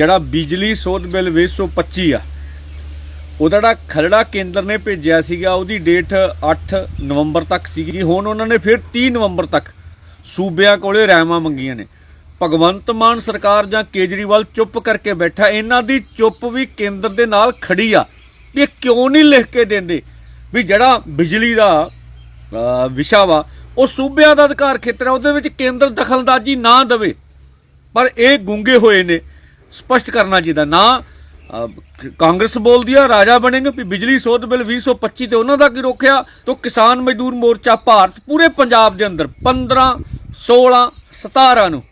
ਜਿਹੜਾ ਬਿਜਲੀ ਸੋਧ ਬਿੱਲ 225 ਆ, ਉਹਦਾ ਜਿਹੜਾ ਖਰੜਾ ਕੇਂਦਰ ਨੇ ਭੇਜਿਆ ਸੀਗਾ, ਉਹਦੀ ਡੇਟ 8 ਨਵੰਬਰ ਤੱਕ ਸੀਗੀ। ਹੁਣ ਉਹਨਾਂ ਨੇ ਫਿਰ 30 ਨਵੰਬਰ ਤੱਕ ਸੂਬਿਆਂ ਕੋਲੇ ਰਹਿਮਾਂ ਮੰਗੀਆਂ ਨੇ। ਭਗਵੰਤ ਮਾਨ ਸਰਕਾਰ ਜਾਂ ਕੇਜਰੀਵਾਲ ਚੁੱਪ ਕਰਕੇ ਬੈਠਾ, ਇਹਨਾਂ ਦੀ ਚੁੱਪ ਵੀ ਕੇਂਦਰ ਦੇ ਨਾਲ ਖੜੀ ਆ। ਇਹ ਕਿਉਂ ਨਹੀਂ ਲਿਖ ਕੇ ਦਿੰਦੇ? ਵੀ ਜਿਹੜਾ ਬਿਜਲੀ ਦਾ ਵਿਸ਼ਾ ਵਾ, ਉਹ ਸੂਬਿਆਂ ਦਾ ਅਧਿਕਾਰ ਖੇਤਰ ਹੈ ਉਹਦੇ ਵਿੱਚ ਕੇਂਦਰ ਦਖਲਅੰਦਾਜ਼ੀ ਨਾ ਦੇਵੇ। ਪਰ ਇਹ ਗੁੰਗੇ ਹੋਏ ਨੇ। ਸਪਸ਼ਟ ਕਰਨਾ ਚਾਹੀਦਾ ਨਾ ਕਾਂਗਰਸ ਬੋਲਦੀ ਆ, ਰਾਜਾ ਬਣੇਗੇ ਵੀ ਬਿਜਲੀ ਸੋਧ ਬਿੱਲ 2025 ਤੇ ਉਹਨਾਂ ਦਾ ਕੀ ਰੋਕਿਆ ਤੋਂ ਕਿਸਾਨ ਮਜ਼ਦੂਰ ਮੋਰਚਾ ਭਾਰਤ ਪੂਰੇ ਪੰਜਾਬ ਦੇ ਅੰਦਰ 15 16 17 ਨੂੰ,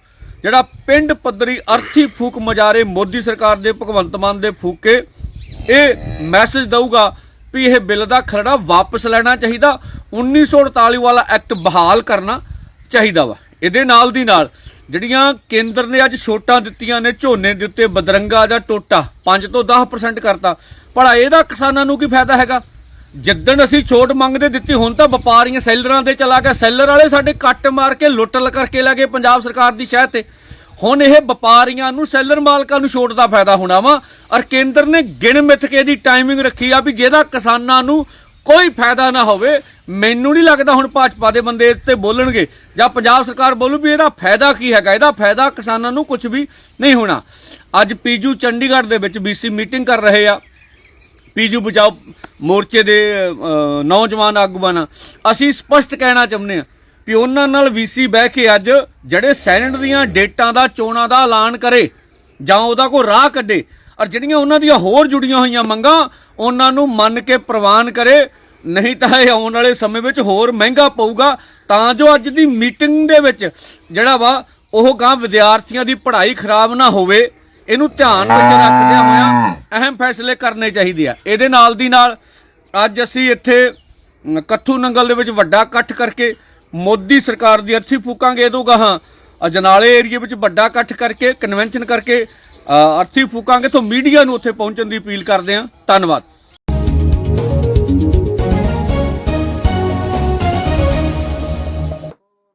ਜਿਹੜਾ ਪਿੰਡ ਪੱਧਰੀ ਅਰਥੀ ਫੂਕ ਮਜਾਰੇ ਮੋਦੀ ਸਰਕਾਰ ਦੇ, ਭਗਵੰਤ ਮਾਨ ਦੇ ਫੂਕੇ, ਇਹ ਮੈਸੇਜ ਦਊਗਾ ਵੀ ਇਹ ਬਿੱਲ ਦਾ ਖਰੜਾ ਵਾਪਸ ਲੈਣਾ ਚਾਹੀਦਾ 1948 ਵਾਲਾ ਐਕਟ ਬਹਾਲ ਕਰਨਾ ਚਾਹੀਦਾ ਵਾ। ਇਹਦੇ ਨਾਲ ਦੀ ਨਾਲ ਜਿਹੜੀਆਂ ਕੇਂਦਰ ਨੇ ਅੱਜ ਛੋਟਾਂ ਦਿੱਤੀਆਂ ਨੇ, ਝੋਨੇ ਦੇ ਉੱਤੇ ਬਦਰੰਗਾ ਜਾਂ ਟੋਟਾ 5 ਤੋਂ 10% ਕਰਤਾ। ਭਲਾ ਇਹਦਾ ਕਿਸਾਨਾਂ ਨੂੰ ਕੀ ਫਾਇਦਾ ਹੈਗਾ? ਜਿੱਦਣ ਅਸੀਂ ਛੋਟ ਮੰਗਦੇ ਦਿੱਤੀ, ਹੁਣ ਤਾਂ ਵਪਾਰੀਆਂ ਸੈਲਰਾਂ ਦੇ ਚਲਾ ਗਿਆ। ਸੈਲਰ ਵਾਲੇ ਸਾਡੇ ਕੱਟ ਮਾਰ ਕੇ, ਲੁੱਟ ਲ ਕਰਕੇ ਲੱਗੇ ਪੰਜਾਬ ਸਰਕਾਰ ਦੀ ਸ਼ਹਿ ਤੇ। ਹੁਣ ਇਹ ਵਪਾਰੀਆਂ ਨੂੰ, ਸੈਲਰ ਮਾਲਕਾਂ ਨੂੰ ਛੋਟ ਦਾ ਫਾਇਦਾ ਹੋਣਾ ਵਾ। ਔਰ ਕੇਂਦਰ ਨੇ ਗਿਣ ਮਿੱਥ ਕੇ ਦੀ ਟਾਈਮਿੰਗ ਰੱਖੀ ਆ ਵੀ ਜਿਹਦਾ ਕਿਸਾਨਾਂ ਨੂੰ ਕੋਈ ਫਾਇਦਾ ਨਾ ਹੋਵੇ। ਮੈਨੂੰ ਨਹੀਂ ਲੱਗਦਾ ਹੁਣ ਭਾਜਪਾ ਦੇ ਬੰਦੇ ਇਸ ਤੇ ਬੋਲਣਗੇ। ਜਾਂ ਪੰਜਾਬ ਸਰਕਾਰ ਬੋਲੂ ਵੀ ਇਹਦਾ ਫਾਇਦਾ ਕੀ ਹੈਗਾ? ਇਹਦਾ ਫਾਇਦਾ ਕਿਸਾਨਾਂ ਨੂੰ ਕੁਝ ਵੀ ਨਹੀਂ ਹੋਣਾ। ਅੱਜ ਪੀਜੂ ਚੰਡੀਗੜ੍ਹ ਦੇ ਵਿੱਚ ਬੀਸੀ ਮੀਟਿੰਗ ਕਰ ਰਹੇ ਆ। ਪੀਜੂ ਬਚਾਓ ਮੋਰਚੇ ਦੇ ਨੌਜਵਾਨ ਆਗੂਆਂ ਨਾਲ। ਅਸੀਂ ਸਪਸ਼ਟ ਕਹਿਣਾ ਚਾਹੁੰਦੇ ਹਾਂ ਵੀ ਉਹਨਾਂ ਨਾਲ ਵੀਸੀ ਬਹਿ ਕੇ ਅੱਜ ਜਿਹੜੇ ਸੈਨੇਟ ਦੀਆਂ ਡੇਟਾਂ ਦਾ, ਚੋਣਾਂ ਦਾ ਐਲਾਨ ਕਰੇ ਜਾਂ ਉਹਦਾ ਕੋਈ ਰਾਹ ਕੱਢੇ ਔਰ ਜਿਹੜੀਆਂ ਉਹਨਾਂ ਦੀਆਂ ਹੋਰ ਜੁੜੀਆਂ ਹੋਈਆਂ ਮੰਗਾਂ, ਉਹਨਾਂ ਨੂੰ ਮੰਨ ਕੇ ਪ੍ਰਵਾਨ ਕਰੇ। ਨਹੀਂ ਤਾਂ ਇਹ ਆਉਣ ਵਾਲੇ ਸਮੇਂ ਵਿੱਚ ਹੋਰ ਮਹਿੰਗਾ ਪਊਗਾ। ਤਾਂ ਜੋ ਅੱਜ ਦੀ ਮੀਟਿੰਗ ਦੇ ਵਿੱਚ ਜਿਹੜਾ ਵਾ, ਉਹ ਗਾਂ ਵਿਦਿਆਰਥੀਆਂ ਦੀ ਪੜ੍ਹਾਈ ਖਰਾਬ ਨਾ ਹੋਵੇ। ਇਹਨੂੰ ਧਿਆਨ ਵਿੱਚ ਰੱਖਦਿਆਂ ਹੋਇਆਂ ਅਹਿਮ ਫੈਸਲੇ ਕਰਨੇ ਚਾਹੀਦੇ ਆ। ਇਹਦੇ ਨਾਲ ਦੀ ਨਾਲ ਅੱਜ ਅਸੀਂ ਇੱਥੇ ਕੱਥੂ ਨੰਗਲ ਦੇ ਵਿੱਚ ਵੱਡਾ ਇਕੱਠ ਕਰਕੇ ਮੋਦੀ ਸਰਕਾਰ ਦੀ ਅਰਥੀ ਫੂਕਾਂਗੇ। ਇਹ ਤੋਂ ਗਾਹਾਂ ਅਜਨਾਲੇ ਏਰੀਏ ਵਿੱਚ ਵੱਡਾ ਇਕੱਠ ਕਰਕੇ ਕਨਵੈਨਸ਼ਨ ਕਰਕੇ ਅਰਥੀ ਫੂਕਾਂਗੇ ਤੋਂ ਮੀਡੀਆ ਨੂੰ ਉੱਥੇ ਪਹੁੰਚਣ ਦੀ ਅਪੀਲ ਕਰਦੇ ਹਾਂ। ਧੰਨਵਾਦ।